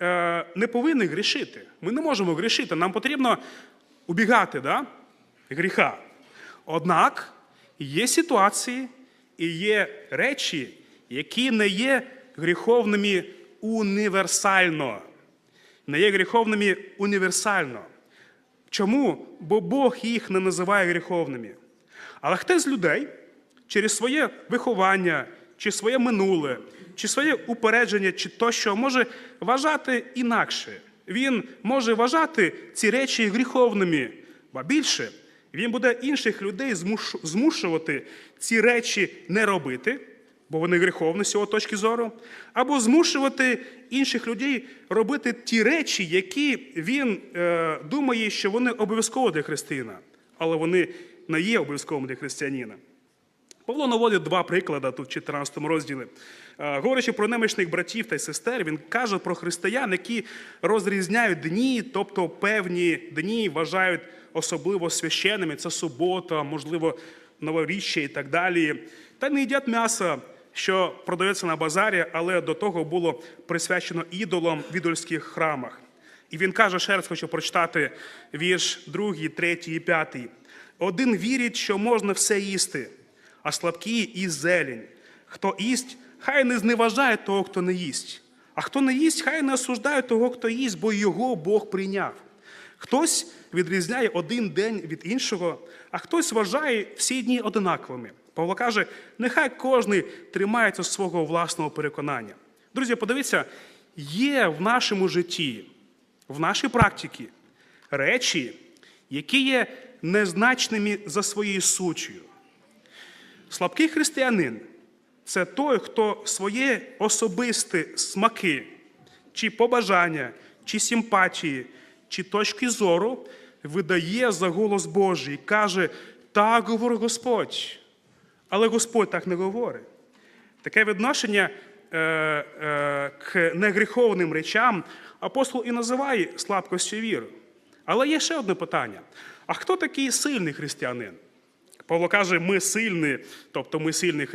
е, не повинні грішити. Ми не можемо грішити. Нам потрібно убігати да? гріха. Однак є ситуації і є речі, які не є гріховними універсально. Не є гріховними універсально. Чому? Бо Бог їх не називає гріховними. Але хтось з людей через своє виховання, чи своє минуле, чи своє упередження, чи тощо може вважати інакше. Він може вважати ці речі гріховними, ба більше, він буде інших людей змушувати ці речі не робити, бо вони гріховні з його точки зору, або змушувати інших людей робити ті речі, які він е, думає, що вони обов'язково для християна, але вони не є обов'язковими для християнина. Павло наводить два приклади тут в 14 розділі. Е, Говорячи про немічних братів та сестер, він каже про християн, які розрізняють дні, тобто певні дні вважають особливо священними. Це субота, можливо, новоріччя і так далі. Та не їдять м'ясо, що продається на базарі, але до того було присвячено ідолам в ідольських храмах. І він каже, ще раз хочу прочитати вірш 2, 3 і 5. Один вірить, що можна все їсти, а слабкі і зелень. Хто їсть, хай не зневажає того, хто не їсть. А хто не їсть, хай не осуждає того, хто їсть, бо його Бог прийняв. Хтось відрізняє один день від іншого, а хтось вважає всі дні одинаковими. Павло каже, нехай кожен тримається свого власного переконання. Друзі, подивіться, є в нашому житті, в нашій практиці речі, які є незначними за своєю сутчю. Слабкий християнин це той, хто своє особисті смаки, чи побажання, чи симпатії, чи точки зору видає за голос Божий і каже: так говорить Господь. Але Господь так не говорить. Таке відношення е, е, к негріховним речам апостол і називає слабкостю віри. Але є ще одне питання: а хто такий сильний християнин? Павло каже, ми сильні, тобто ми сильні християни.